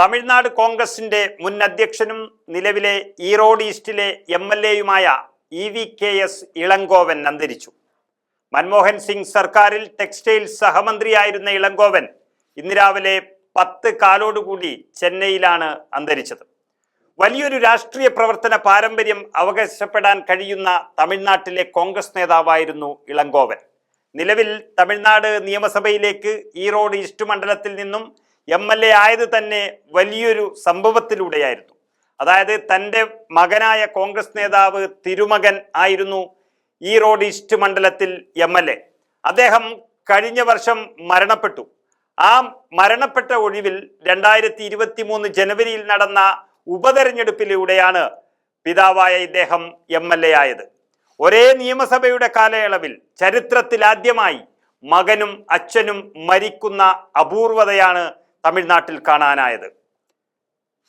തമിഴ്നാട് കോൺഗ്രസിന്റെ മുൻ അധ്യക്ഷനും നിലവിലെ ഈറോഡ് ഈസ്റ്റിലെ M L എയുമായ E V K S Elangovan അന്തരിച്ചു. മൻമോഹൻ സിംഗ് സർക്കാരിൽ ടെക്സ്റ്റൈൽ സഹമന്ത്രിയായിരുന്ന ഇളങ്കോവൻ ഇന്ന് രാവിലെ പത്ത് കാലോടുകൂടി ചെന്നൈയിലാണ് അന്തരിച്ചത്. വലിയൊരു രാഷ്ട്രീയ പ്രവർത്തന പാരമ്പര്യം അവകാശപ്പെടാൻ കഴിയുന്ന തമിഴ്നാട്ടിലെ കോൺഗ്രസ് നേതാവായിരുന്നു ഇളങ്കോവൻ. നിലവിൽ തമിഴ്നാട് നിയമസഭയിലേക്ക് ഈറോഡ് ഈസ്റ്റ് മണ്ഡലത്തിൽ നിന്നും എം എൽ എ ആയത് തന്നെ വലിയൊരു സംഭവത്തിലൂടെയായിരുന്നു. അതായത് തന്റെ മകനായ കോൺഗ്രസ് നേതാവ് തിരുമകൻ ആയിരുന്നു ഈ റോഡ് ഈസ്റ്റ് മണ്ഡലത്തിൽ എം എൽ എ അദ്ദേഹം കഴിഞ്ഞ വർഷം മരണപ്പെട്ടു. ആ മരണപ്പെട്ട ഒഴിവിൽ രണ്ടായിരത്തി ഇരുപത്തി മൂന്ന് ജനുവരിയിൽ നടന്ന ഉപതെരഞ്ഞെടുപ്പിലൂടെയാണ് പിതാവായ ഇദ്ദേഹം എം എൽ എ ആയത്. ഒരേ നിയമസഭയുടെ കാലയളവിൽ ചരിത്രത്തിൽ ആദ്യമായി മകനും അച്ഛനും മരിക്കുന്ന അപൂർവതയാണ് തമിഴ്നാട്ടിൽ കാണാനായത്.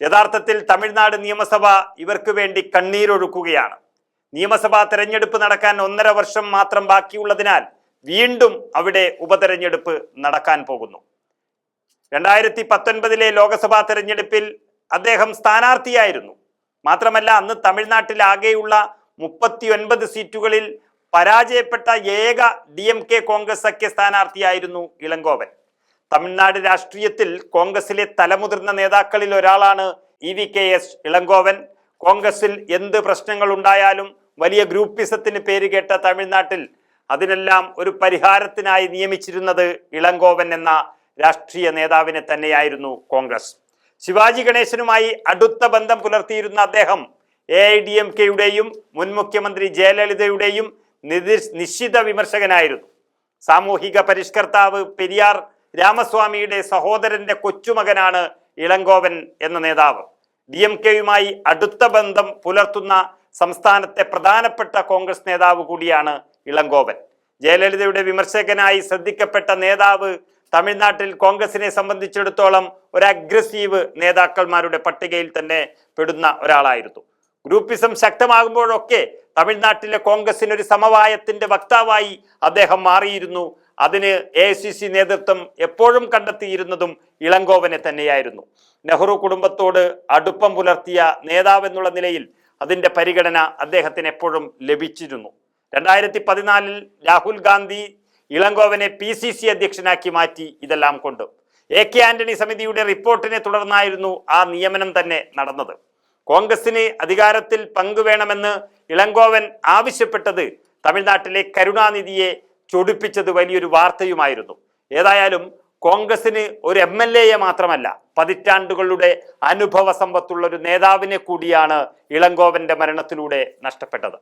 യഥാർത്ഥത്തിൽ തമിഴ്നാട് നിയമസഭ ഇവർക്ക് വേണ്ടി കണ്ണീരൊഴുക്കുകയാണ്. നിയമസഭാ തെരഞ്ഞെടുപ്പ് നടക്കാൻ ഒന്നര വർഷം മാത്രം ബാക്കിയുള്ളതിനാൽ വീണ്ടും അവിടെ ഉപതെരഞ്ഞെടുപ്പ് നടക്കാൻ പോകുന്നു. രണ്ടായിരത്തി പത്തൊൻപതിലെ ലോക്സഭാ തെരഞ്ഞെടുപ്പിൽ അദ്ദേഹം സ്ഥാനാർത്ഥിയായിരുന്നു. മാത്രമല്ല അന്ന് തമിഴ്നാട്ടിൽ ആകെയുള്ള മുപ്പത്തി ഒൻപത് സീറ്റുകളിൽ പരാജയപ്പെട്ട ഏക ഡി എം കെ കോൺഗ്രസ് സഖ്യ സ്ഥാനാർത്ഥിയായിരുന്നു ഇളങ്കോവൻ. തമിഴ്നാട് രാഷ്ട്രീയത്തിൽ കോൺഗ്രസിലെ തലമുതിർന്ന നേതാക്കളിൽ ഒരാളാണ് E V K S Elangovan. കോൺഗ്രസിൽ എന്ത് പ്രശ്നങ്ങൾ ഉണ്ടായാലും വലിയ ഗ്രൂപ്പിസത്തിന് പേര് കേട്ട തമിഴ്നാട്ടിൽ അതിനെല്ലാം ഒരു പരിഹാരത്തിനായി നിയമിച്ചിരുന്നത് ഇളങ്കോവൻ എന്ന രാഷ്ട്രീയ നേതാവിനെ തന്നെയായിരുന്നു കോൺഗ്രസ്. ശിവാജി ഗണേശനുമായി അടുത്ത ബന്ധം പുലർത്തിയിരുന്ന അദ്ദേഹം എ ഐ ഡി എം കെയുടെയും മുൻ മുഖ്യമന്ത്രി ജയലളിതയുടെയും നിശ്ചിത വിമർശകനായിരുന്നു. സാമൂഹിക പരിഷ്കർത്താവ് പെരിയാർ രാമസ്വാമിയുടെ സഹോദരന്റെ കൊച്ചുമകനാണ് ഇളങ്കോവൻ എന്ന നേതാവ്. ഡി എം കെയുമായി അടുത്ത ബന്ധം പുലർത്തുന്ന സംസ്ഥാനത്തെ പ്രധാനപ്പെട്ട കോൺഗ്രസ് നേതാവ് കൂടിയാണ് ഇളങ്കോവൻ. ജയലളിതയുടെ വിമർശകനായി ശ്രദ്ധിക്കപ്പെട്ട നേതാവ് തമിഴ്നാട്ടിൽ കോൺഗ്രസിനെ സംബന്ധിച്ചിടത്തോളം ഒരു അഗ്രസീവ് നേതാക്കന്മാരുടെ പട്ടികയിൽ തന്നെ പെടുന്ന ഒരാളായിരുന്നു. ഗ്രൂപ്പിസം ശക്തമാകുമ്പോഴൊക്കെ തമിഴ്നാട്ടിലെ കോൺഗ്രസിന് ഒരു സമവായത്തിന്റെ വക്താവായി അദ്ദേഹം മാറിയിരുന്നു. അതിന് എ നേതൃത്വം എപ്പോഴും കണ്ടെത്തിയിരുന്നതും ഇളങ്കോവനെ തന്നെയായിരുന്നു. നെഹ്റു കുടുംബത്തോട് അടുപ്പം പുലർത്തിയ നേതാവെന്നുള്ള നിലയിൽ അതിന്റെ പരിഗണന അദ്ദേഹത്തിന് എപ്പോഴും ലഭിച്ചിരുന്നു. രണ്ടായിരത്തി പതിനാലിൽ രാഹുൽ ഗാന്ധി ഇളങ്കോവനെ പി സി സി അധ്യക്ഷനാക്കി മാറ്റി ഇതെല്ലാം കൊണ്ട്. എ കെ ആന്റണി സമിതിയുടെ റിപ്പോർട്ടിനെ തുടർന്നായിരുന്നു ആ നിയമനം തന്നെ നടന്നത്. കോൺഗ്രസിന് അധികാരത്തിൽ പങ്കുവേണമെന്ന് ഇളങ്കോവൻ ആവശ്യപ്പെട്ടത് തമിഴ്നാട്ടിലെ കരുണാനിധിയെ ചൊടിപ്പിച്ചത് വലിയൊരു വാർത്തയുമായിരുന്നു. ഏതായാലും കോൺഗ്രസിന് ഒരു എം എൽ എയെ മാത്രമല്ല പതിറ്റാണ്ടുകളുടെ അനുഭവ സമ്പത്തുള്ള ഒരു നേതാവിനെ കൂടിയാണ് ഇളങ്കോവന്റെ മരണത്തിലൂടെ നഷ്ടപ്പെട്ടത്.